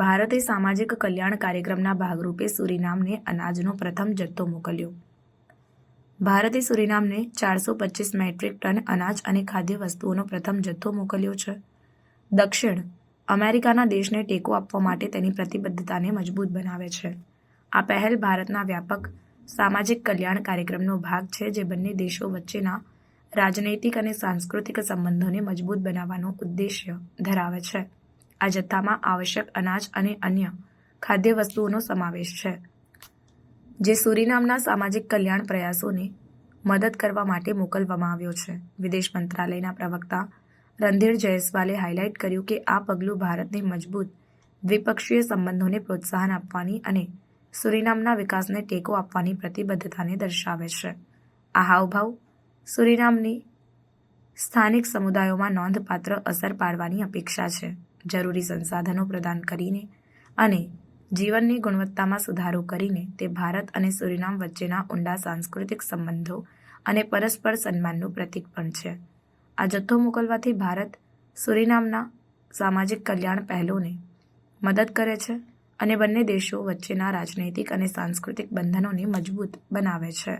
ભારતે સામાજિક કલ્યાણ કાર્યક્રમના ભાગરૂપે સુરીનામને અનાજનો પ્રથમ જથ્થો મોકલ્યો. ભારતે સુરીનામને ચારસો પચીસ મેટ્રિક ટન અનાજ અને ખાદ્ય વસ્તુઓનો પ્રથમ જથ્થો મોકલ્યો છે. દક્ષિણ અમેરિકાના દેશને ટેકો આપવા માટે તેની પ્રતિબદ્ધતાને મજબૂત બનાવે છે. આ પહેલ ભારતના વ્યાપક સામાજિક કલ્યાણ કાર્યક્રમનો ભાગ છે જે બંને દેશો વચ્ચેના રાજનૈતિક અને સાંસ્કૃતિક સંબંધોને મજબૂત બનાવવાનો ઉદ્દેશ્ય ધરાવે છે. આ જથ્થામાં આવશ્યક અનાજ અને અન્ય ખાદ્ય વસ્તુઓનો સમાવેશ છે, જે સુરીનામના સામાજિક કલ્યાણ પ્રયાસોને મદદ કરવા માટે મોકલવામાં આવ્યો છે. વિદેશ મંત્રાલયના પ્રવક્તા રણધીર જયસ્વાલે હાઇલાઇટ કર્યું કે આ પગલું ભારતને મજબૂત દ્વિપક્ષીય સંબંધોને પ્રોત્સાહન આપવાની અને સુરીનામના વિકાસને ટેકો આપવાની પ્રતિબદ્ધતાને દર્શાવે છે. આ હાવભાવ સુરીનામની સ્થાનિક સમુદાયોમાં નોંધપાત્ર અસર પાડવાની અપેક્ષા છે. જરૂરી સંસાધનો પ્રદાન કરીને અને જીવનની ગુણવત્તામાં સુધારો કરીને તે ભારત અને સુરિનામ વચ્ચેના ઊંડા સાંસ્કૃતિક સંબંધો અને પરસ્પર સન્માનનું પ્રતીક પણ છે. આ જથ્થો મોકલવાથી ભારત સુરિનામના સામાજિક કલ્યાણ પહેલોને મદદ કરે છે અને બંને દેશો વચ્ચેના રાજનૈતિક અને સાંસ્કૃતિક બંધનોને મજબૂત બનાવે છે.